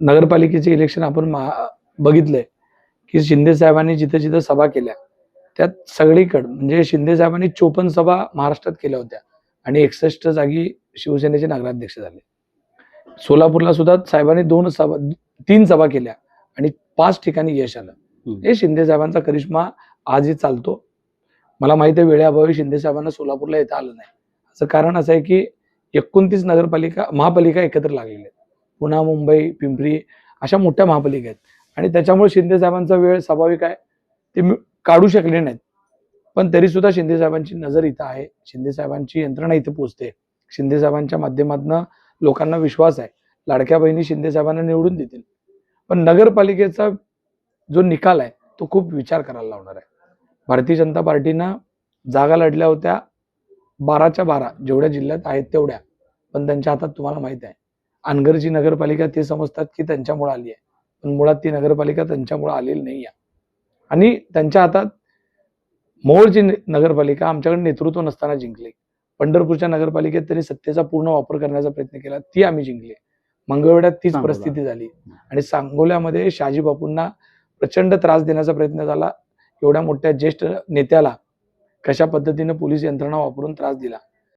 नगरपालिकेचे इलेक्शन आपण बघितलंय की शिंदे साहेबांनी जिथं जिथं सभा केल्या त्यात सगळीकडं म्हणजे शिंदे साहेबांनी चोपन्न सभा महाराष्ट्रात केल्या होत्या आणि एकसष्ट जागी शिवसेनेचे नगराध्यक्ष झाले. सोलापूरला सुद्धा साहेबांनी दोन सभा तीन सभा केल्या आणि पाच ठिकाणी यश आलं. हे शिंदे साहेबांचा करिश्मा आजही चालतो. मला माहिती आहे वेळेअभावी शिंदे साहेबांना सोलापूरला येता आलं नाही. असं कारण असं आहे की एकोणतीस नगरपालिका महापालिका एकत्र लागलेल्या आहेत. पुन्हा मुंबई पिंपरी अशा मोठ्या महापालिका आहेत. आणि त्याच्यामुळे शिंदे साहेबांचा वेळ स्वाभाविक आहे. ते मी- काढू शकले नाहीत. पण तरी सुद्धा शिंदे साहेबांची नजर इथं आहे. शिंदे साहेबांची यंत्रणा इथे पोचते. शिंदे साहेबांच्या माध्यमातून लोकांना विश्वास आहे. लाडक्या बहिणी शिंदे साहेबांना निवडून देतील. पण नगरपालिकेचा जो निकाल आहे तो खूप विचार करायला लावणार आहे. भारतीय जनता पार्टीनं जागा लढल्या होत्या बाराच्या बारा जेवढ्या जिल्ह्यात आहेत तेवढ्या. पण त्यांच्या हातात तुम्हाला माहीत आहे. अनगरची नगरपालिका ते समजतात की त्यांच्यामुळे आली आहे. पण मुळात ती नगरपालिका त्यांच्यामुळे आलेली नाही आहे. आणि त्यांच्या हातात मोहोळची नगरपालिका आमच्याकडे नेतृत्व नसताना जिंकली. पंढरपूरच्या नगरपालिकेत तरी सत्तेचा पूर्ण वापर करण्याचा प्रयत्न केला ती आम्ही जिंकली. मंगळवेढ्यात तीच. परिस्थिती झाली. आणि सांगोल्यामध्ये शहाजी बापूंना प्रचंड त्रास देण्याचा प्रयत्न झाला. एवढ्या मोठ्या ज्येष्ठ नेत्याला कशा पद्धतीने पोलीस यंत्रणा वापरून त्रास दिला?